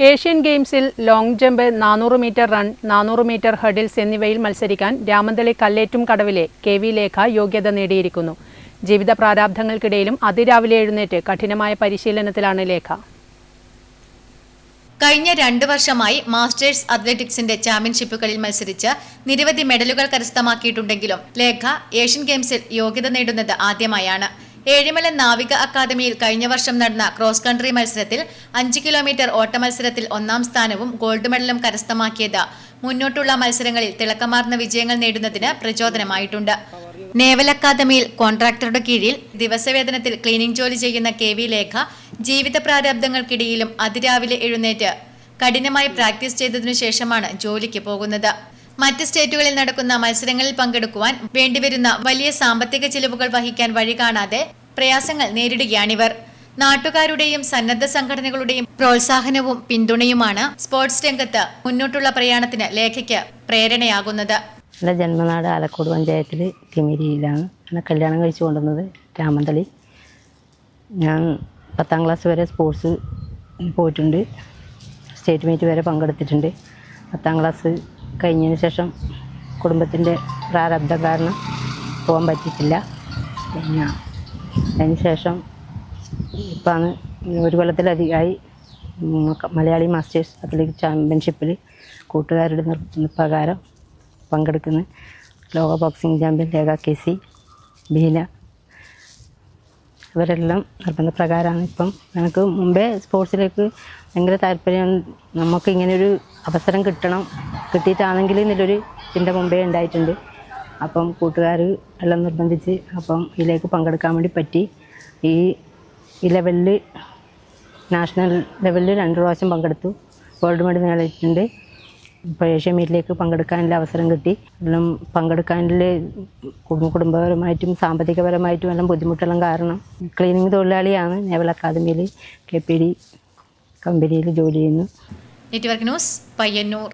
Asian ഗെയിംസിൽ long jump നാനൂറ് metre run നാനൂറ് മീറ്റർ ഹഡിൽസ് എന്നിവയിൽ മത്സരിക്കാൻ രാമന്തളി കല്ലേറ്റും കടവിലെ കെ വി ലേഖ യോഗ്യത നേടിയിരിക്കുന്നു. ജീവിത പ്രാരാബ്ധങ്ങൾക്കിടയിലും അതിരാവിലെ എഴുന്നേറ്റ് കഠിനമായ പരിശീലനത്തിലാണ് ലേഖ. കഴിഞ്ഞ രണ്ടു വർഷമായി മാസ്റ്റേഴ്സ് അത്ലറ്റിക്സിന്റെ ചാമ്പ്യൻഷിപ്പുകളിൽ മത്സരിച്ച് നിരവധി മെഡലുകൾ കരസ്ഥമാക്കിയിട്ടുണ്ടെങ്കിലും ലേഖ ഏഷ്യൻ ഗെയിംസിൽ യോഗ്യത നേടുന്നത് ആദ്യമായാണ്. ഏഴിമല നാവിക അക്കാദമിയിൽ കഴിഞ്ഞ വർഷം നടന്ന ക്രോസ് കൺട്രി മത്സരത്തിൽ അഞ്ച് കിലോമീറ്റർ ഓട്ട മത്സരത്തിൽ ഒന്നാം സ്ഥാനവും ഗോൾഡ് മെഡലും കരസ്ഥമാക്കിയത്. മുന്നോട്ടുള്ള മത്സരങ്ങളിൽ തിളക്കമാർന്ന വിജയങ്ങൾ നേടുന്നതിന് പ്രചോദനമായിട്ടുണ്ട്. നേവൽ അക്കാദമിയിൽ കോൺട്രാക്ടറുടെ കീഴിൽ ദിവസവേതനത്തിൽ ക്ലീനിംഗ് ജോലി ചെയ്യുന്ന കെ വി ലേഖ ജീവിത പ്രാരാബ്ദങ്ങൾക്കിടയിലും അതിരാവിലെ എഴുന്നേറ്റ് കഠിനമായി പ്രാക്ടീസ് ചെയ്തതിനു ശേഷമാണ് ജോലിക്ക് പോകുന്നത്. മറ്റ് സ്റ്റേറ്റുകളിൽ നടക്കുന്ന മത്സരങ്ങളിൽ പങ്കെടുക്കുവാൻ വേണ്ടിവരുന്ന വലിയ സാമ്പത്തിക ചിലവുകൾ വഹിക്കാൻ വഴി കാണാതെ പ്രയാസങ്ങൾ നേരിടുകയാണിവർ. നാട്ടുകാരുടെയും സന്നദ്ധ സംഘടനകളുടെയും പ്രോത്സാഹനവും പിന്തുണയുമാണ് സ്പോർട്സ് രംഗത്ത് മുന്നോട്ടുള്ള പ്രയാണത്തിന് ലേഖയ്ക്ക് പ്രേരണയാകുന്നത്. എന്റെ ജന്മനാട് ആലക്കോട് പഞ്ചായത്തിൽ കിമിരിയിലാണ് എന്നെ കല്യാണം കഴിച്ചു കൊണ്ടുവന്നത് രാമന്തളി. ഞാൻ പത്താം ക്ലാസ് വരെ സ്പോർട്സ് പോയിട്ടുണ്ട്. സ്റ്റേറ്റ് മീറ്റ് വരെ പങ്കെടുത്തിട്ടുണ്ട്. പത്താം ക്ലാസ് കഴിഞ്ഞതിന് ശേഷം കുടുംബത്തിന്റെ പ്രാരബ്ധം കാരണം പോകാൻ പറ്റിയിട്ടില്ല. പിന്നെ അതിന് ശേഷം ഇപ്പം ഒരു കൊല്ലത്തിലധികമായി മലയാളി മാസ്റ്റേഴ്സ് അത്ലറ്റിക് ചാമ്പ്യൻഷിപ്പിൽ കൂട്ടുകാരുടെ നിർപ്രകാരം പങ്കെടുക്കുന്ന ലോക boxing champion Rekha K C Beena. ഇവരെല്ലാം നിർബന്ധപ്രകാരമാണ് ഇപ്പം. നമുക്ക് മുമ്പേ സ്പോർട്സിലേക്ക് ഭയങ്കര താല്പര്യം. നമുക്ക് ഇങ്ങനെയൊരു അവസരം കിട്ടണം കിട്ടിയിട്ടാണെങ്കിൽ എന്നൊരു ചിന്ത മുമ്പേ ഉണ്ടായിട്ടുണ്ട്. അപ്പം കൂട്ടുകാർ എല്ലാം നിർബന്ധിച്ച് അപ്പം ഇതിലേക്ക് പങ്കെടുക്കാൻ വേണ്ടി പറ്റി. ഈ ലെവലിൽ നാഷണൽ ലെവലിൽ രണ്ട് പ്രാവശ്യം പങ്കെടുത്തു. ഗോൾഡ് മെഡൽ നേടിയിട്ടുണ്ട് ഇപ്പോൾ ഏഷ്യ മീറ്റിലേക്ക് പങ്കെടുക്കാനുള്ള അവസരം കിട്ടി. എല്ലാം പങ്കെടുക്കാനുള്ള കുടുംബ കുടുംബപരമായിട്ടും സാമ്പത്തികപരമായിട്ടും എല്ലാം ബുദ്ധിമുട്ടെല്ലാം കാരണം ക്ലീനിങ് തൊഴിലാളിയാണ്. നേവൽ അക്കാദമിയിൽ കെ പി ഡി കമ്പനിയിൽ ജോലി ചെയ്യുന്നു. Network news Payyanur.